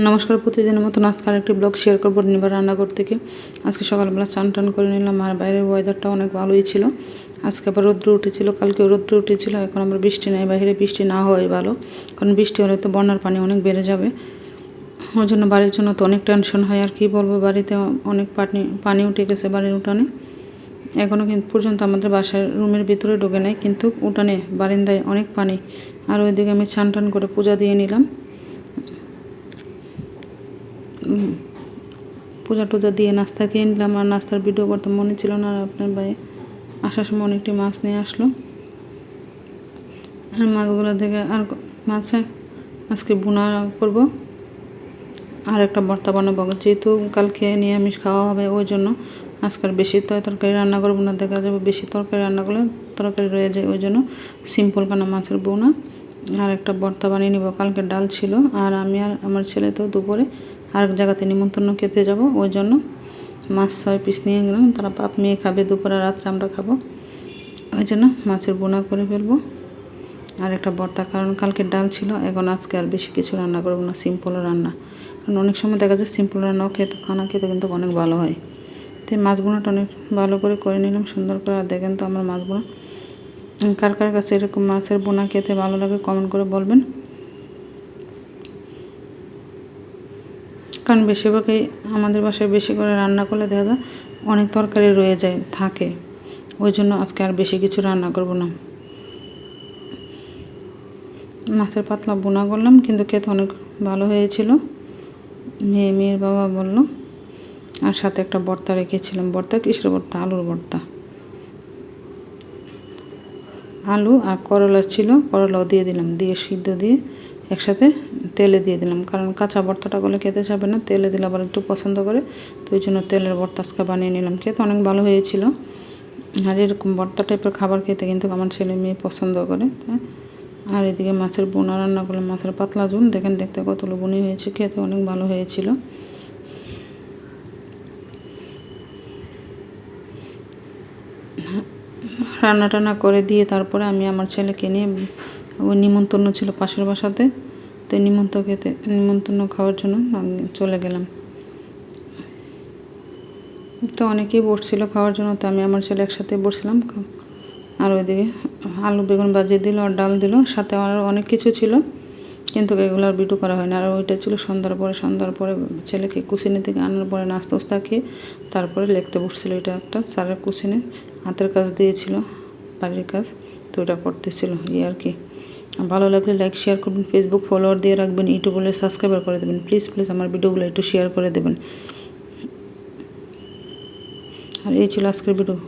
নমস্কার, প্রতিদিনের মতন আজকে আরেকটি ব্লগ শেয়ার করব নিবার রান্নাঘর থেকে। আজকে সকালবেলা চান টান করে নিলাম আর বাইরের ওয়েদারটা অনেক ভালোই ছিল। আজকে আবার রৌদ্র উঠেছিল কালকে রৌদ্র উঠেছিল, এখন আমরা বৃষ্টি নেই, বাইরে বৃষ্টি না হওয়াই ভালো। কারণ বৃষ্টি হলে তো বন্যার পানি অনেক বেড়ে যাবে। ওই জন্য বাড়ির জন্য তো অনেক টেনশন হয়, আর কি বলব, বাড়িতে অনেক পানি পানি উঠে গেছে বাড়ির উঠানে। এখনও কিন্তু পর্যন্ত আমাদের বাসার রুমের ভিতরে ঢোকে নাই, কিন্তু উঠানে বারিন্দায় অনেক পানি। আর ওইদিকে আমি ছান টান করে পূজা দিয়ে নিলাম। পূজা টুজা দিয়ে নাস্তা খেয়ে নিলাম আর নাস্তার ভিডিও করতে মনে ছিল না আর আপনার ভাই আসার সময় অনেকটি মাছ নিয়ে আসলো। আর মাছগুলো থেকে আর মাছে আজকে বোনা করব। আর একটা ভর্তা বানাবো। যেহেতু কালকে নিরামিষ খাওয়া হবে, ওই জন্য আজকাল বেশি তরকারি রান্না করব না। দেখা যাবে বেশি তরকারি রান্না করলে তরকারি রয়ে যায়, ওই জন্য সিম্পল কানা মাছের বোনা আর একটা ভর্তা বানিয়ে নিব। কালকে ডাল ছিল। আর আমি আর আমার ছেলে তো দুপুরে আরেক জায়গাতে নিমন্ত্রণ খেতে যাব, ওই জন্য মাছ ছয় পিস নিয়ে গেলাম। তারা বাপ মেয়ে খাবে, দুপুরে রাত্রে আমরা খাব। ওই জন্য মাছের বোনা করে ফেলব। আর একটা বর্তা, কারণ কালকে ডাল ছিল, এখন আজকে আর বেশি কিছু রান্না করব না সিম্পল রান্না। কারণ অনেক সময় দেখা যায় সিম্পল রান্নাও খেতে খানা খেতে কিন্তু অনেক ভালো হয়। তো মাছ বোনাটা অনেক ভালো করে করে নিলাম, সুন্দর করে। আর দেখেন তো আমার মাছ বোনা। কার কার কাছে এরকম মাছের বোনা খেতে ভালো লাগে কমেন্ট করে বলবেন। কারণ বেশিরভাগই আমাদের বাসায় বেশি করে রান্না করলে দেখা যায় অনেক তরকারি রয়ে যায়, থাকে। ওই জন্য আজকে আর বেশি কিছু রান্না করব না। মাছের পাতলা বোনা করলাম, কিন্তু খেতে অনেক ভালো হয়েছিল। মেয়ে, মেয়ের বাবা বলল, আর সাথে একটা বর্তা রেখেছিলাম। ভর্তা কিসের বর্তা, আলুর ভর্তা আলু আর করলা ছিল, করলাও দিয়ে দিলাম, দিয়ে সিদ্ধ দিয়ে একসাথে তেলে দিয়ে দিলাম। কারণ কাঁচা ভর্তাটা করলে খেতে যাবে না, তেলে দিলে আবার একটু পছন্দ করে। তো ওই জন্য তেলের ভর্তা আজকে বানিয়ে নিলাম, খেতে অনেক ভালো হয়েছিল। আর এরকম ভর্তা টাইপের খাবার খেতে কিন্তু আমার ছেলে মেয়ে পছন্দ করে তাই আর এদিকে মাছের বোনা রান্না করলে মাছের পাতলা ঝুল, দেখেন দেখতে কতগুলো বুনি হয়েছে, খেতে অনেক ভালো হয়েছিল। রান্না টান্না করে দিয়ে তারপরে আমি আমার ছেলেকে নিয়ে ওই নিমন্ত্রণ ছিল পাশের বাসাতে, তো নিমন্ত্রণ খেতে নিমন্ত্রণ খাওয়ার জন্য আমি চলে গেলাম। তো অনেকেই বসছিল খাওয়ার জন্য, তো আমি আমার ছেলে একসাথে বসছিলাম আর ওইদিকে আলু, বেগুন বাজিয়ে দিল, আর ডাল দিল, সাথে আরও অনেক কিছু ছিল। কিন্তু এগুলো আর ভিডিও করা হয় না আর ওইটা ছিল সন্ধ্যার পরে সন্ধ্যার পরে ছেলেকে কুচিনি থেকে আনার পরে নাস্তা উস্তা খেয়ে তারপরে লিখতে বসছিল। এটা একটা স্যারের কুচিনে হাতের কাজ দিয়েছিল, বাড়ির কাজ, তো ওটা করতেছিল। এই আর কি। ভালো লাগলে লাইক শেয়ার করবেন ফেসবুক ফলোয়ার দিয়ে রাখবেন ইউটিউব বলে সাবস্ক্রাইবার করে দেবেন। প্লিজ প্লিজ আমার ভিডিওগুলো একটু শেয়ার করে দেবেন। আর এই ছিল আজকের ভিডিও